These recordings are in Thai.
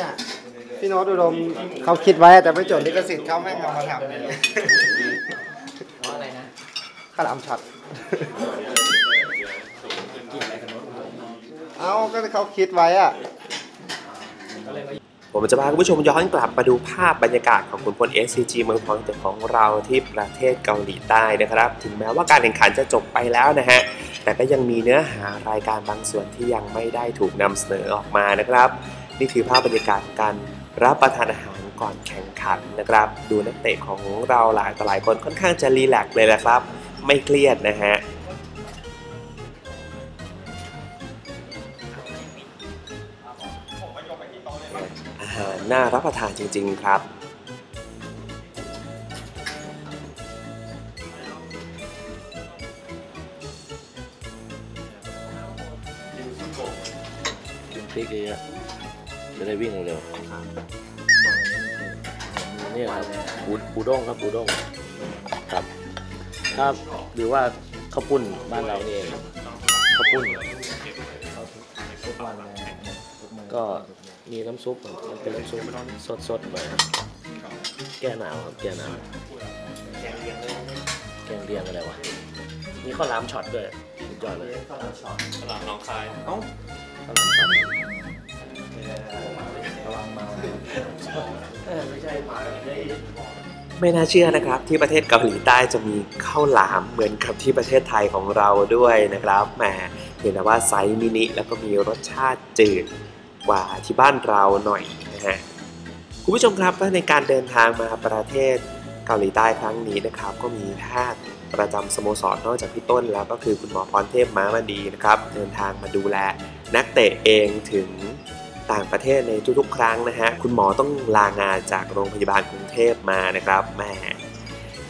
เนี่ยพี่โน้ตอุดมเขาคิดไว้แต่ไม่จดลิขสิทธิ์เขาไม่เอามาทำเพราะอะไรนะขาวหลามช็อตกินอะไรกันโน้ตเอาก็เขาคิดไว้อะก็เลยมาผมจะพาคุณผู้ชมย้อนกลับมาดูภาพบรรยากาศของขุนพล SCG เมืองทองแต่ของเราที่ประเทศเกาหลีใต้นะครับ ถึงแม้ว่าการแข่งขันจะจบไปแล้วนะฮะ แต่ก็ยังมีเนื้อหารายการบางส่วนที่ยังไม่ได้ถูกนำเสนอออกมานะครับ นี่คือภาพบรรยากาศการรับประทานอาหารก่อนแข่งขันนะครับ ดูนักเตะของเราหลายต่อหลายคนค่อนข้างจะรีแลกซ์เลยแหละครับ ไม่เครียดนะฮะอาหารน่ารับประทานจริง ๆ ครับกินพริกเยอะ จะได้วิ่งเร็วๆนี่ครับอูอูด้งครับอูด้งครับครับหรือว่าข้าวปุ้นบ้านเรานี่เองข้าวปุ้นทุกวันเลยทุกมื้อก็มีน้ำซุปมันเป็นน้ำซุปสดๆหน่อยครับแก้หนาวครับแก้หนาวแกงเลียงอะไรวะมีข้าวหลามช็อตด้วยสุดยอดเลยข้าวหลามช็อตข้าวหลามน้องคายเอ้าข้าวหลามช็อต ระวังเมาไม่ใช่หมาไม่ไม่น่าเชื่อนะครับที่ประเทศเกาหลีใต้จะมีข้าวหลามเหมือนกับที่ประเทศไทยของเราด้วยนะครับแหมเห็นนะว่าไซส์มินิแล้วก็มีรสชาติจืดกว่าที่บ้านเราหน่อยนะฮะคุณผู้ชมครับในการเดินทางมาประเทศเกาหลีใต้ครั้งนี้นะครับ ก็มีแพทย์ประจำสโมสรนอกจากพี่ต้นแล้วก็คือคุณหมอพรเทพม้ามันดีนะครับ เดินทางมาดูแลนักเตะเองถึง ต่างประเทศในทุกๆ ครั้งนะฮะคุณหมอต้องลางานจากโรงพยาบาลกรุงเทพมานะครับแม่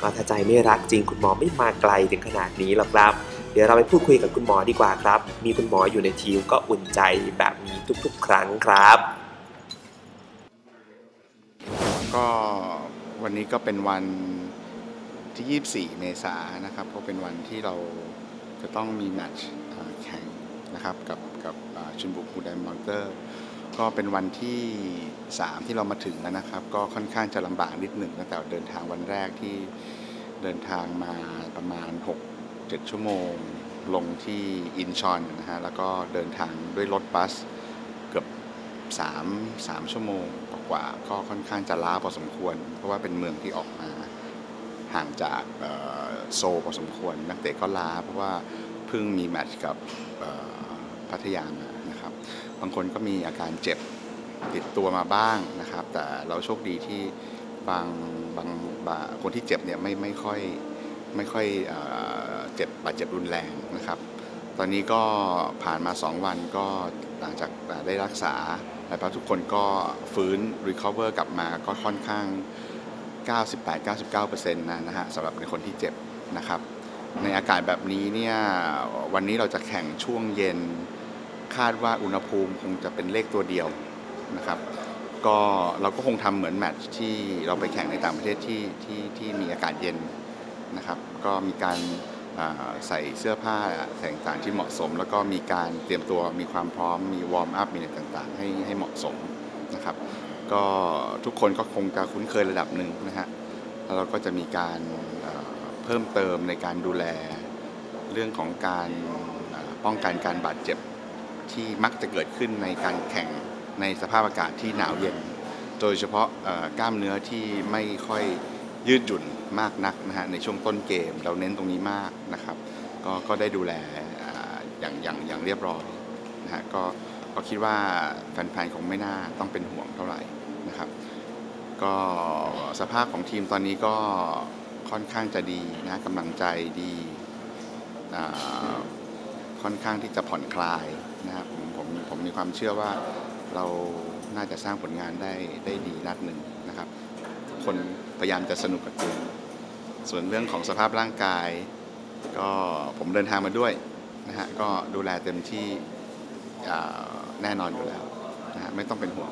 ก็ถ้าใจไม่รักจริงคุณหมอไม่มาไกลถึงขนาดนี้หรอกครับ เดี๋ยวเราไปพูดคุยกับคุณหมอดีกว่าครับ มีคุณหมออยู่ในทีมก็อุ่นใจแบบนี้ทุกๆ ครั้งครับ ก็วันนี้ก็เป็นวันที่ 24 เมษายนนะครับก็เป็นวันที่เราจะต้องมีแมตช์แข่งนะครับกับกับชุนบุกูไดมอนเตอร์ ก็เป็นวันที่ 3 ที่เรามาถึงแล้วนะครับ ก็ค่อนข้างจะลำบากนิดหนึ่งตั้งแต่เดินทางวันแรกที่เดินทางมาประมาณ 6-7 ชั่วโมง ลงที่อินชอนนะฮะแล้วก็เดินทางด้วยรถบัสเกือบ 3 3 ชั่วโมงกว่าก็ค่อนข้างจะล้าพอสมควร เพราะว่าเป็นเมืองที่ออกมาห่างจากโซพอสมควร นักเตะก็ล้าเพราะว่าเพิ่งมีแมตช์กับพัทยามา บางคนก็มีอาการเจ็บติดตัวมาบ้างนะครับ แต่เราโชคดีที่บางบางบางคนที่เจ็บเนี่ยไม่ไม่ค่อยไม่ค่อยเอเจ็บบาดเจ็บรุนแรงนะครับ ตอนนี้ก็ผ่านมา 2 วันก็หลังจากได้รักษาแล้วทุกคนก็ฟื้น recover กลับมาก็ค่อนข้าง 98-99%นะนะฮะสำหรับในคนที่เจ็บนะครับ ในอากาศแบบนี้เนี่ยวันนี้เราจะแข่งช่วงเย็น คาดว่าอุณหภูมิคงจะเป็นเลขตัวเดียวนะครับก็เราก็คงทำเหมือนแมตช์ที่เราไปแข่งในต่างประเทศที่ที่ที่มีอากาศเย็นนะครับ ก็มีการใส่เสื้อผ้าแต่งต่างที่เหมาะสม แล้วก็มีการเตรียมตัวมีความพร้อมมีวอร์มอัพมีอะไรต่างๆ ให้ให้เหมาะสมนะครับ ก็ทุกคนก็คงจะคุ้นเคยระดับหนึ่งนะฮะแล้วเราก็จะมีการเพิ่มเติมในการดูแลเรื่องของการป้องกันการบาดเจ็บ ที่มักจะเกิดขึ้นในการแข่งในสภาพอากาศที่หนาวเย็น โดยเฉพาะกล้ามเนื้อที่ไม่ค่อยยืดหยุ่นมากนักนะฮะในช่วงต้นเกมเราเน้นตรงนี้มากนะครับ ก็ก็ได้ดูแลอ่าอย่างอย่างอย่างเรียบร้อยนะฮะก็ก็คิดว่าแฟนๆคงไม่น่าต้องเป็นห่วงเท่าไหร่นะครับ ก็สภาพของทีมตอนนี้ก็ค่อนข้างจะดีนะกำลังใจดีอ่า ค่อนข้างที่จะผ่อนคลายนะครับผมผมผมมีความเชื่อว่าเราน่าจะสร้างผลงานได้ได้ดีนัดหนึ่งนะครับ คนพยายามจะสนุกกับเกมส่วนเรื่องของสภาพร่างกาย ก็ผมเดินทางมาด้วยนะฮะก็ดูแลเต็มที่แน่นอนอยู่แล้วนะฮะไม่ต้องเป็นห่วง